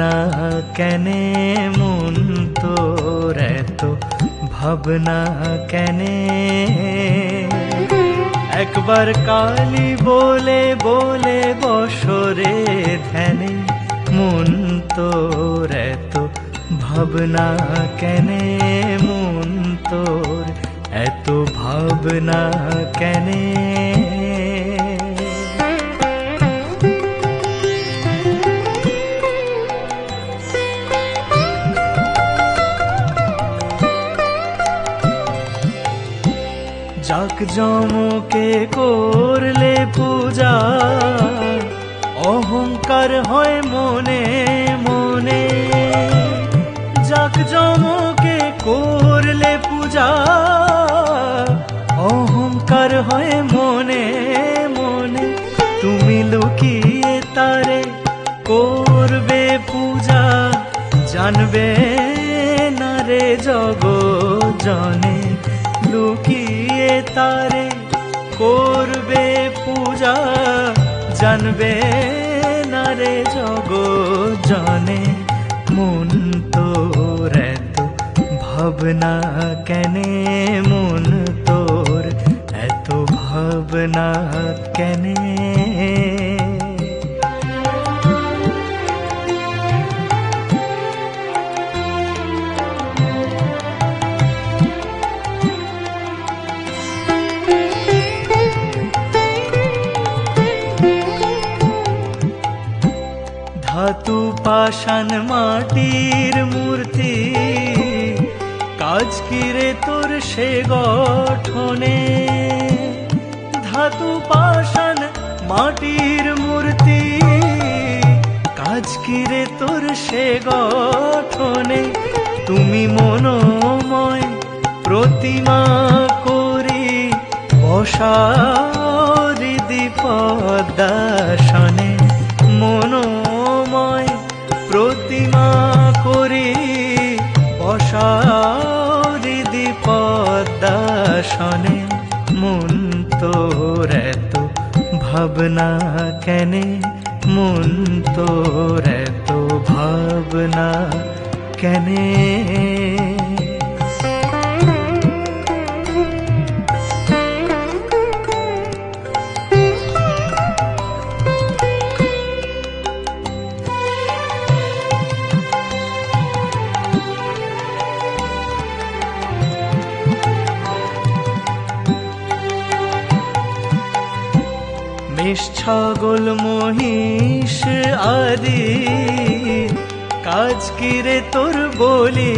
ভাবনা কেনে মন তোর এত ভাবনা কেনে? একবার কালি বলে বলে বসরে ধ্যানে, মন তোর এত ভাবনা কেনে? মন তোর এত ভাবনা কেনে? জমকে করলে পূজা। অহংকার হয় মনে মনে। যাক জমকে করলে পূজা। অহংকার হয় মনে মনে। তুমি লুকিয়ে তারে করবে পূজা। জানবে না রে জগ জনে। লুকিয়ে তারে করবে পূজা, জানবে না রে জগ জনে মন তোর এত ভাবনা কেনে মন তোর, এত ভাবনা কেনে পাষাণ মাটির মূর্তি। কাজ কিরে তোর সে গঠনে? ধাতু পাষাণ মাটির মূর্তি। কাজ কিরে তোর সে গঠনে? তুমি মনোময় প্রতিমা করি বসারিদি পদাসনে বসারিদি পদাসনে মন তোর এত ভাবনা কেনে? মন তোর এত ভাবনা কেনে? মেষ ছাগল, মহিষ আদি। কাজ কিরে তোর বলি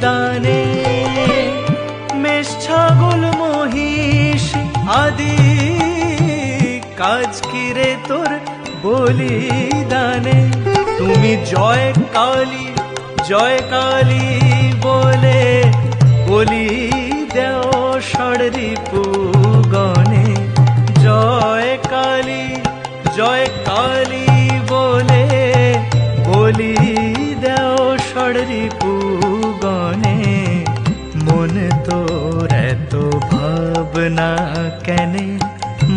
দানে মেষ, ছাগল, মহিষ আদি। কাজ কিরে তোর বলি দানে তুমি জয় কালী জয় কালী বলে বলি দেও ষড়রি গণে জয় জয় কালী বলে, বলি দেও ষড়রি গণে মন তোর এত ভাবনা কেনে,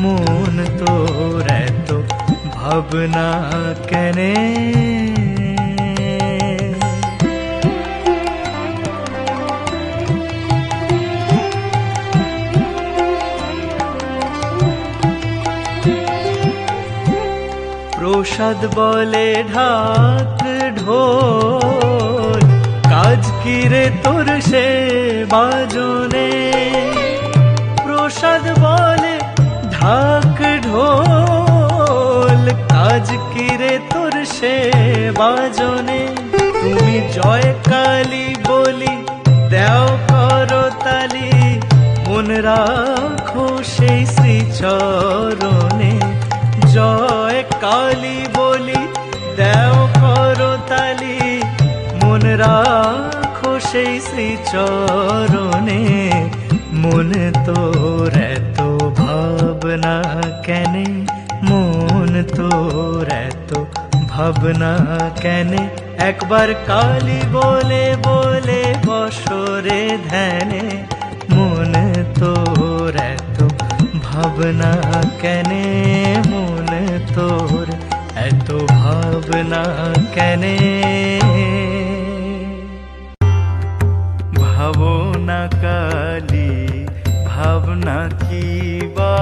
মন তোর এত ভাবনা কেনে। প্রসাদ বলে ঢাক ঢোল। কাজ কিরে তোর সে বাজনে প্রসাদ বলে ঢাক ঢোল। কাজ কিরে তোর সে বাজনে তুমি জয় কালী বলি, দেও করো তালি। মন রাখো সেই শ্রী চরণে জয় কালী বলি, দেও করো তালি। মন রাখো সেই শ্রী চরণে মন তোর এত ভাবনা কেনে? মন তোর এত ভাবনা কেনে? একবার কালী বলে বলে বসরে ধ্যানে। মন তোর এত ভাবনা কেনে? মন ভাব ভাবনা কেনে? ভাবনা কালি ভাবনা কি বা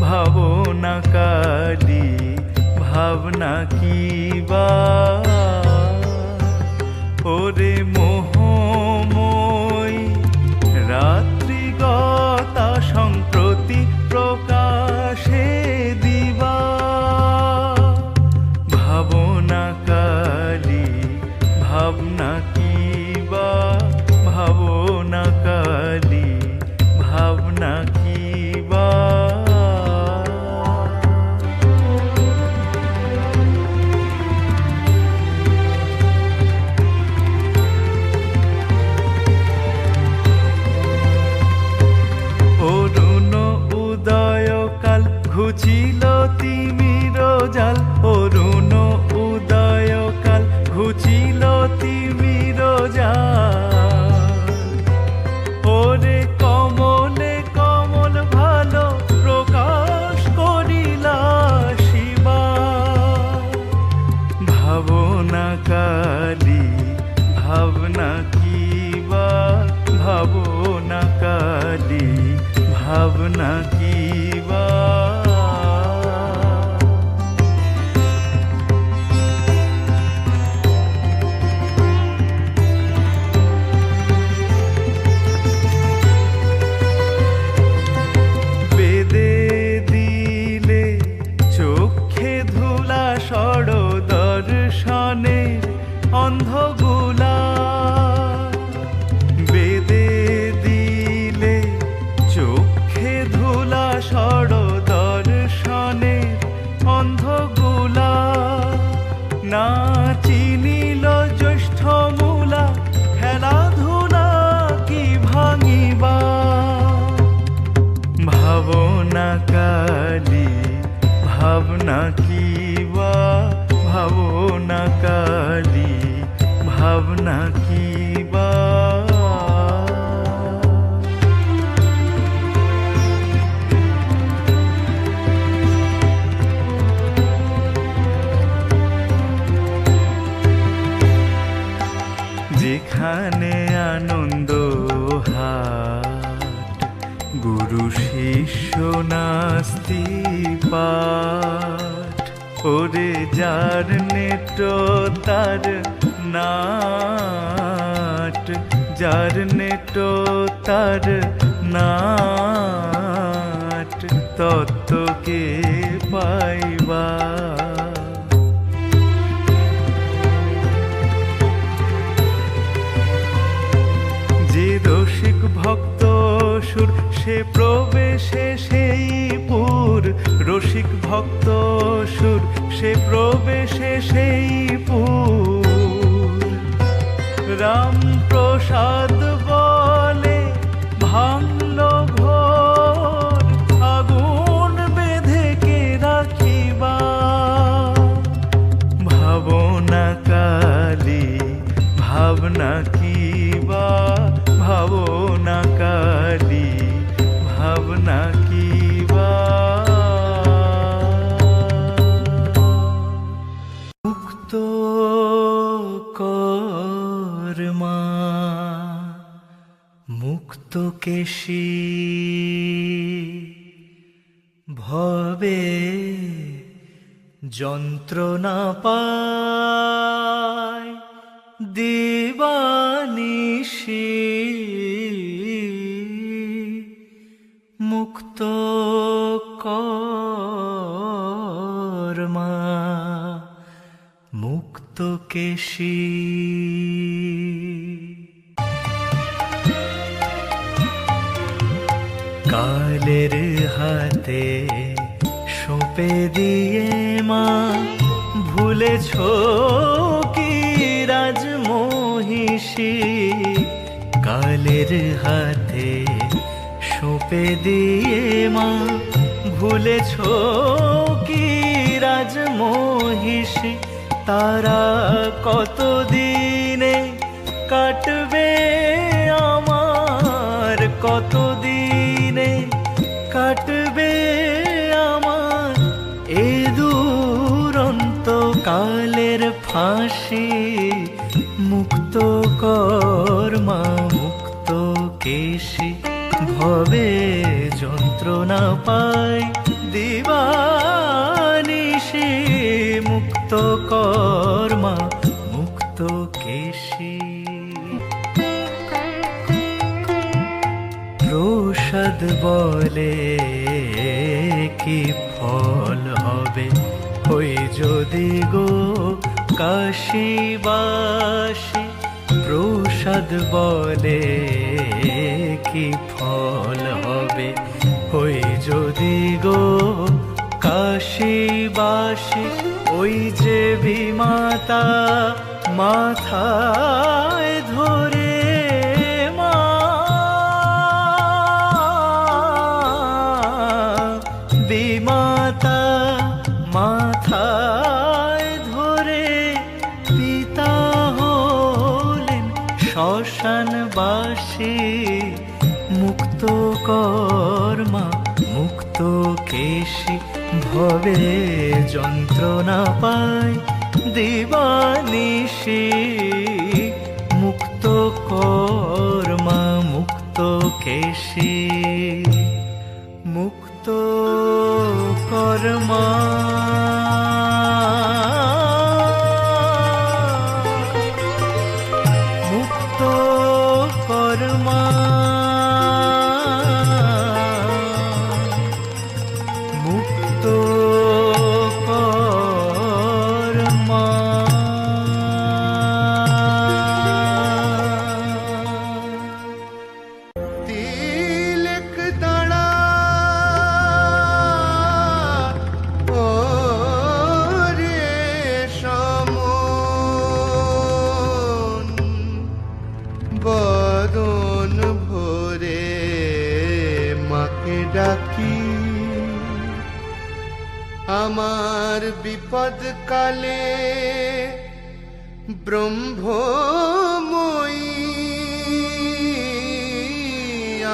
ভাবনা কালি ভাবনা কি বা? ওরে ভাবনা কালি ভাবনা কি বা? যেখানে আনন্দ হাট গুরু শিষ্য নাস্তি পাঠ। ওরে যার নেট তার নাট, যার নেট তার নাট, তত্ত্বকে পাইবা। যে ভক্ত সে প্রবেশে সেই রসিক ভক্ত সুর সে প্রবেশে সেই পুর। রাম প্রসাদ ভবে যন্ত্রণা পায় দিবানিশি। মুক্ত কর্মা মুক্ত কেশী। সঁপে দিয়ে মা, ভুলেছ কি রাজমহিষী? কালের হাতে সঁপে দিয়ে মা, ভুলেছ কি রাজমহিষী? তারা কতদিনে কাটবে আমার? কতদিনে কালের ফাঁসি মুক্ত কর্মা মুক্ত কেশি। ভবে যন্ত্রণা পাই দিবানিশি। মুক্ত কর্মা মুক্ত কেশি। প্রসাদ বলে যদি গো কাশিবাসী প্রসাদ বলে কি ফল হবে? ওই যদি গো কাশিবাসী ওই যে বিমাতা মাথায় কেশি ভবে যন্ত্রণা পায়। দিবানিশি মুক্ত কর্মা মুক্ত কেশী। মুক্ত কর্মা কর্মা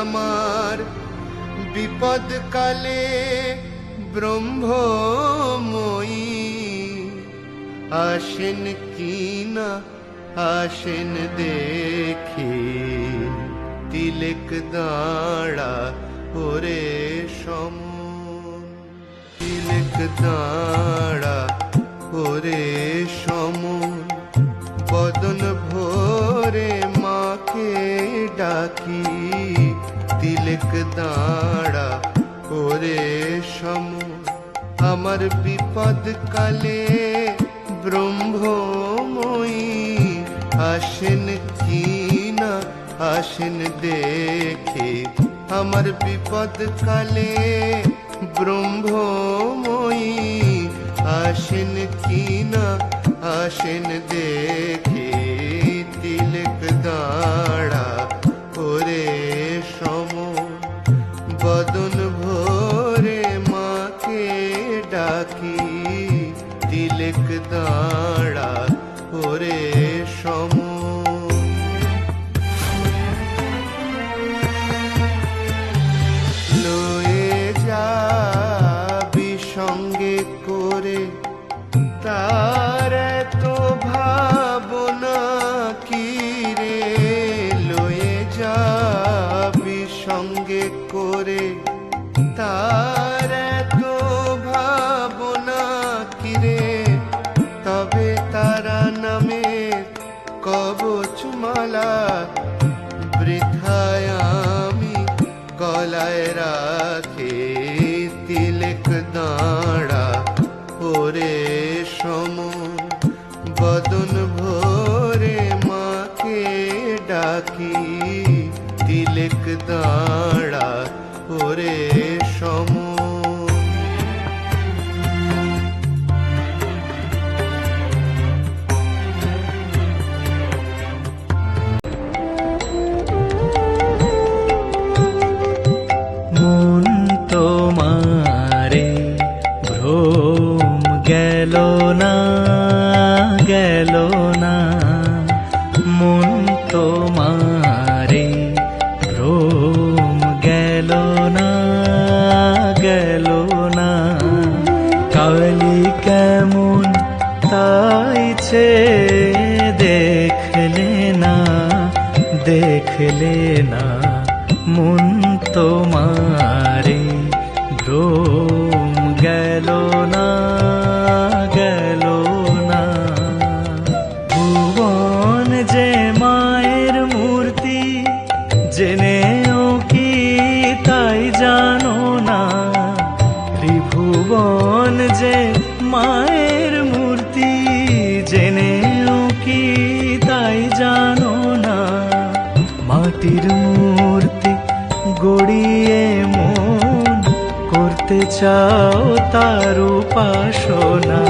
আমার বিপদ কালে ব্রহ্মময়ী। আসেন কিনা আসেন দেখে। তিলক দাঁড়া ওরে সমন তিলক দাঁড়া ওরে সমন বদন ভোরে মাকে ডাকি। তিলক দাঁড়া, ওরে সমন আমার বিপদ কালে ব্রহ্মময়ী আসেন কিনা আসেন দেখে। আমার বিপদ কালে ব্রহ্মময়ী আসেন কিনা আসেন দেখে। তিলক দাঁড়া ডাকি তিলক দাঁড়া ওরে মালা। বৃথায় আমি গলায় রাখে তিলক দাঁড়া। ওরে সমন বদন ভোরে মাকে ডাকি। তিলক দাঁড়া, ওরে করতে চাও তার উপাসনা।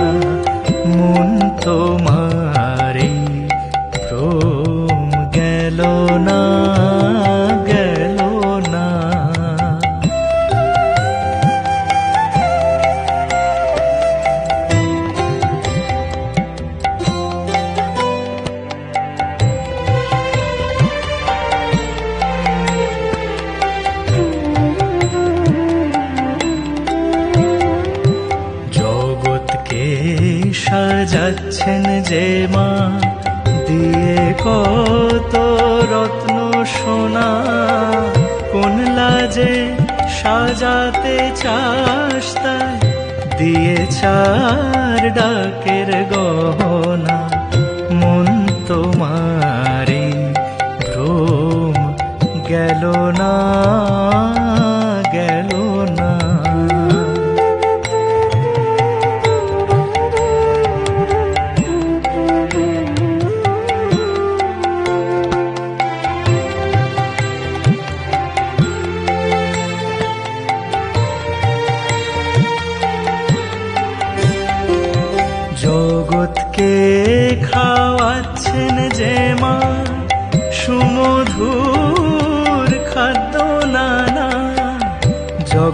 দিয়ে কত রত্ন সোনা, কোন লাজে সাজাতে চাস তাই? দিয়ে চার ডাকের গহনা, মন তোমারে ভ্রম গেল না।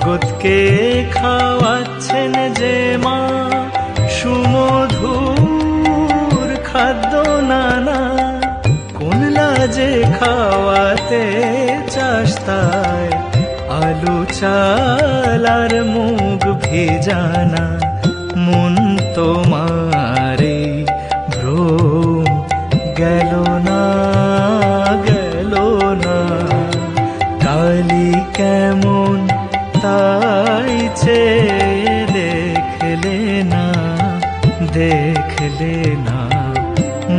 জগৎকে খাওয়াচ্ছেন যে মা, সুমধুর খাদ্য নানা কোন লাজে খাওয়াতে চাষতায় আলু, চাল আর মুগ ভেজানা মন তোমারে না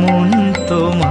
মন তোমার